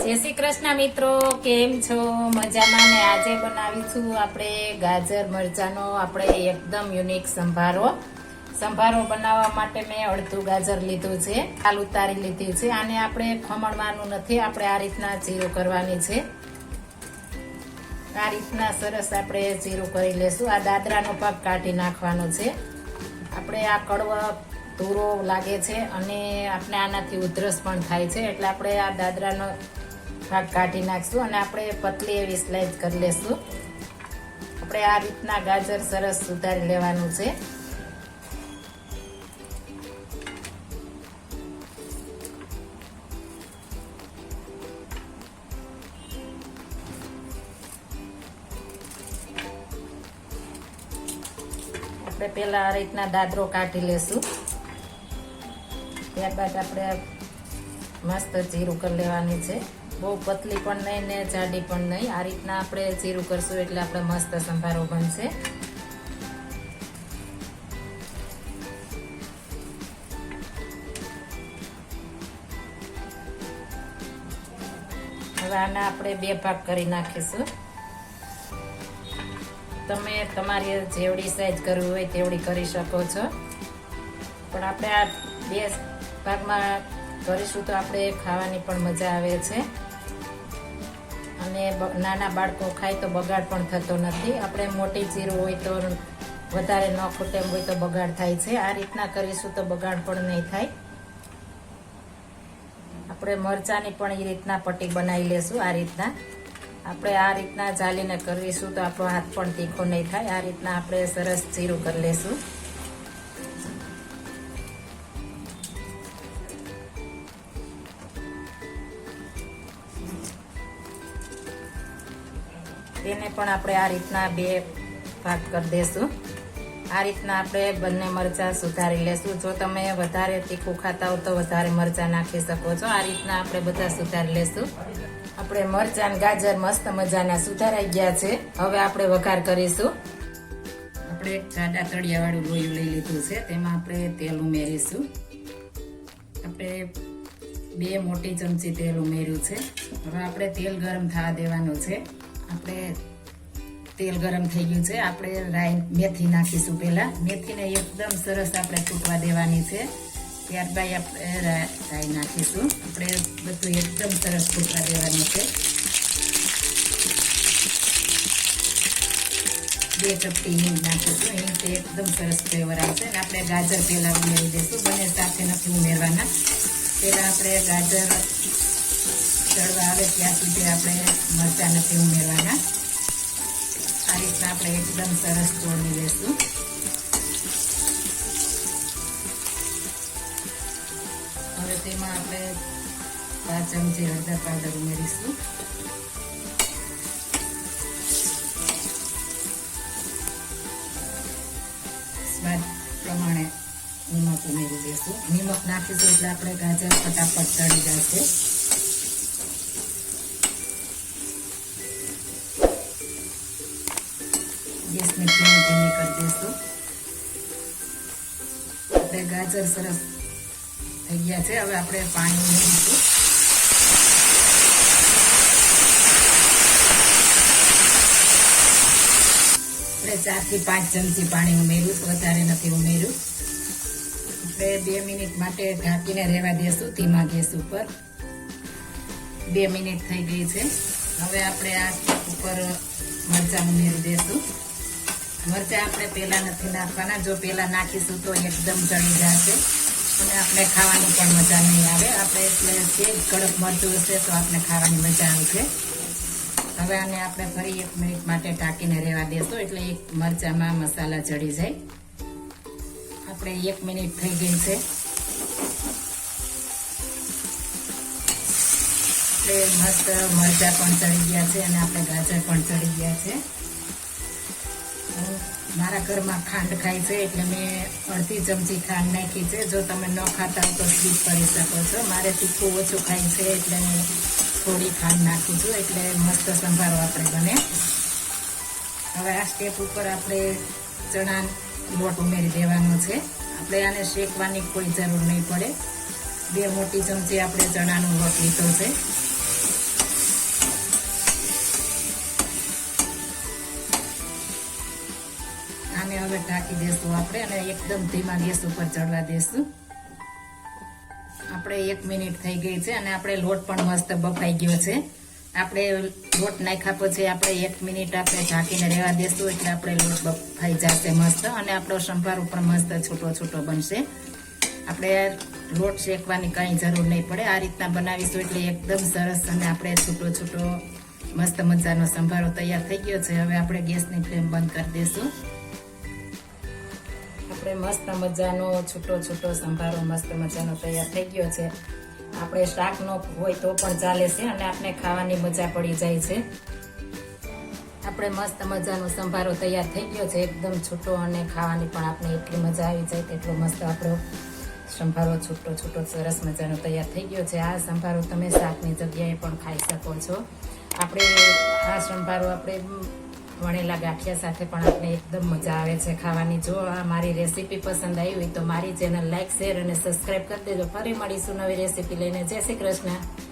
જય શ્રી કૃષ્ણ મિત્રો, કેમ છો? મજામાં ને આજે બનાવીશું આપણે ગાજર મરચાંનો આપણે એકદમ યુનિક સંભારો. સંભારો બનાવવા માટે મેં અડધું ગાજર લીધું છે ખાલ ઉતારી લીધી છે, આને આપણે ખમણવાનું નથી, આપણે આ રીતના જીરું કરવાની છે. આ રીતના સરસ આપણે જીરું કરી લેશું. આ દાદરાનો ભાગ કાઢી નાખવાનો છે. આપણે આ કડવા ધૂરો લાગે છે અને આપણે આનાથી ઉધરસ પણ થાય છે, એટલે આપણે આ દાદરાનો ભાગ કાઢી નાખશું અને આપણે પતલી એવી સ્લાઇસ કરી લેશું. આપણે આ રીતના ગાજર સરસ સુધારી લેવાનું છે. આપણે પહેલાં આ રીતના દાદરો કાઢી લેશું. ત્યારબાદ આપણે મસ્ત જીરું કરી લેવાની છે. બહુ પતલી પણ નહીં ને જાડી પણ નહીં. આ રીતના આપણે જીરું કરશું એટલે આપણે મસ્ત સંભારો બનશે. હવે આના આપણે બે ભાગ કરી નાખીશું. તમે તમારી જેવડી સાઈઝ કરવી હોય તેવડી કરી શકો છો. પણ આપણે આ બે ભાગમાં કરીશું તો આપણે ખાવાની પણ મજા આવે છે. અને નાના બાળકો ખાય તો બગાડ પણ થતો નથી. આપણે મોટી જીરું હોય તો વધારે ન ખૂટે હોય તો બગાડ થાય છે. આ રીતના કરીશું તો બગાડ પણ નહીં થાય. આપણે મરચાંની પણ એ રીતના પટ્ટી બનાવી લેશું આ રીતના. આપણે આ રીતના ચાલીને કરીશું તો આપણો હાથ પણ તીખો નહીં થાય. આ રીતના આપણે સરસ જીરું કરી લેશું. તેને પણ આપણે આ રીતના બે ભાગ કરી દેશું. આ રીતના આપણે બંને મરચાં સુધારી લેશું. જો તમે વધારે તીખું ખાતા હો તો વધારે મરચાં નાખી શકો છો. આ રીતના આપણે બધા સુધારી લેશું. આપણે મરચાં ગાજર મસ્ત મજાના સુધારાઈ ગયા છે. હવે આપણે વઘાર કરીશું. આપણે એક જાડા તળિયાવાળું લોહી લઈ લીધું છે. તેમાં આપણે તેલ ઉમેરીશું. આપણે બે મોટી ચમચી તેલ ઉમેર્યું છે. હવે આપણે તેલ ગરમ થવા દેવાનું છે. આપણે તેલ ગરમ થઈ ગયું છે. આપણે રાઈ મેથી નાખીશું પહેલા. મેથીને એકદમ સરસ આપણે ફૂટવા દેવાની છે. ત્યારબાદ આપણે રાઈ નાખીશું. આપણે બધું એકદમ સરસ ફૂટવા દેવાનું છે. બે ચપટી હિંગ નાખીશું. હિંગ એકદમ સરસ ફ્લેવર આવશે. અને આપણે ગાજર પહેલાં ઉમેરી દઈશું. બંને સાથે નથી ઉમેરવાના. પહેલાં આપણે ગાજર ચડવા આવે ત્યાં સુધી આપણે મરચાં નથી ઉમેરવાના. આ રીતના આપણે એકદમ સરસ તોડી લેશું. હવે તેમાં આપણે પાંચ ચમચી હળદર પાવડર ઉમેરીશું. સ્વાદ પ્રમાણે નિમક ઉમેરી દઈશું નિમક નાખીશું એટલે આપણે ગાજર ફટાફટ ચડી જશે ગેસની ફ્લેમ ધીમી કરી દઈશું આપણે ગાજર સરસ થઈ ગયા છે. હવે આપણે પાણી ઉમેરીશું. આપણે ચારથી પાંચ ચમચી પાણી ઉમેર્યું વધારે નથી ઉમેર્યું. આપણે બે મિનિટ માટે ઢાંકીને રહેવા દેશું ધીમા ગેસ ઉપર. બે મિનિટ થઈ ગઈ છે. હવે આપણે આ ઉપર મરચાં ઉમેરી દઈશું મરચાં આપણે પહેલા નથી નાખવાના. જો પહેલા નાખીશું તો એકદમ ચડી જશે. અને આપણે ખાવાની પણ મજા નહીં આવે. આપણે એટલે જે કડક મરચું હશે તો આપણે ખાવાની મજા આવશે હવે આને આપણે ફરી એક મિનિટ માટે ઢાંકીને રહેવા દેશું. એટલે એક મરચાંમાં મસાલા ચડી જાય. આપણે એક મિનિટ થઈ ગઈ છે. આપણે મસ્ત મરચાં પણ ચડી ગયા છે અને આપણે ગાજર પણ ચડી ગયા છે. મારા ઘરમાં ખાંડ ખાય છે એટલે મેં અડધી ચમચી ખાંડ નાખી છે. જો તમે ન ખાતા હો તો સ્કીપ કરી શકો છો. મારે તીખું ઓછું ખાય છે એટલે થોડી ખાંડ નાખું છું. એટલે મસ્ત સંભારો આપણે બને. હવે આ સ્ટેપ ઉપર આપણે ચણા લોટ ઉમેરી દેવાનો છે. આપણે આને શેકવાની કોઈ જરૂર નહીં પડે. બે મોટી ચમચી આપણે ચણાનો લોટ લીધો છે. હવે ઢાંકી દેશું આપણે અને એકદમ ધીમા ગેસ ઉપર ચડવા દેશું. આપણે એક મિનિટ થઈ ગઈ છે અને આપણે લોટ પણ મસ્ત બફાઈ ગયો છે. આપણે લોટ નાખ્યા પછી આપણે એક મિનિટ આપણે ઢાંકીને રહેવા દેશું એટલે આપણે લોટ બફાઈ જશે મસ્ત અને આપણો સંભારો પણ મસ્ત છૂટો છૂટો બનશે. આપણે લોટ શેકવાની કંઈ જરૂર નહીં પડે. આ રીતના બનાવીશું એટલે એકદમ સરસ અને આપણે છૂટો છૂટો મસ્ત મજાનો સંભારો તૈયાર થઈ ગયો છે. હવે આપણે ગેસની ફ્લેમ બંધ કરી દઈશું આપણે મસ્ત મજાનો છૂટો છૂટો સંભારો, મસ્ત મજાનો તૈયાર થઈ ગયો છે. આપણે શાક નો હોય તો પણ ચાલે છે અને આપણે ખાવાની મજા પડી જાય છે. આપણે મસ્ત મજાનો સંભારો તૈયાર થઈ ગયો છે. એકદમ છૂટો અને ખાવાની પણ આપણે એટલી મજા આવી જાય તેટલો મસ્ત આપણો સંભારો છૂટો છૂટો સરસ મજાનો તૈયાર થઈ ગયો છે. આ સંભારો તમે શાકની જગ્યાએ પણ ખાઈ શકો છો. આપણે આ સંભારો આપણે વણેલા ગાંઠિયા સાથે પણ આપણે એકદમ મજા આવે છે ખાવાની. જો આ મારી રેસીપી પસંદ આવી હોય તો મારી ચેનલ લાઈક, શેર અને સબસ્ક્રાઈબ કરી દેજો. ફરી મળીશું નવી રેસીપી લઈને. જય શ્રી કૃષ્ણ.